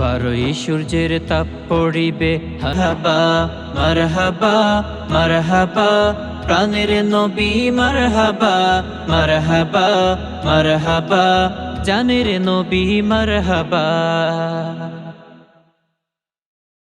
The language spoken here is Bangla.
বারোই সূর্যের তাপ পড়িবে। হাবা মারহাবা মারহাবা, প্রাণের নবী মারহাবা মারহাবা মারহাবা, জানের নবী মারহাবা।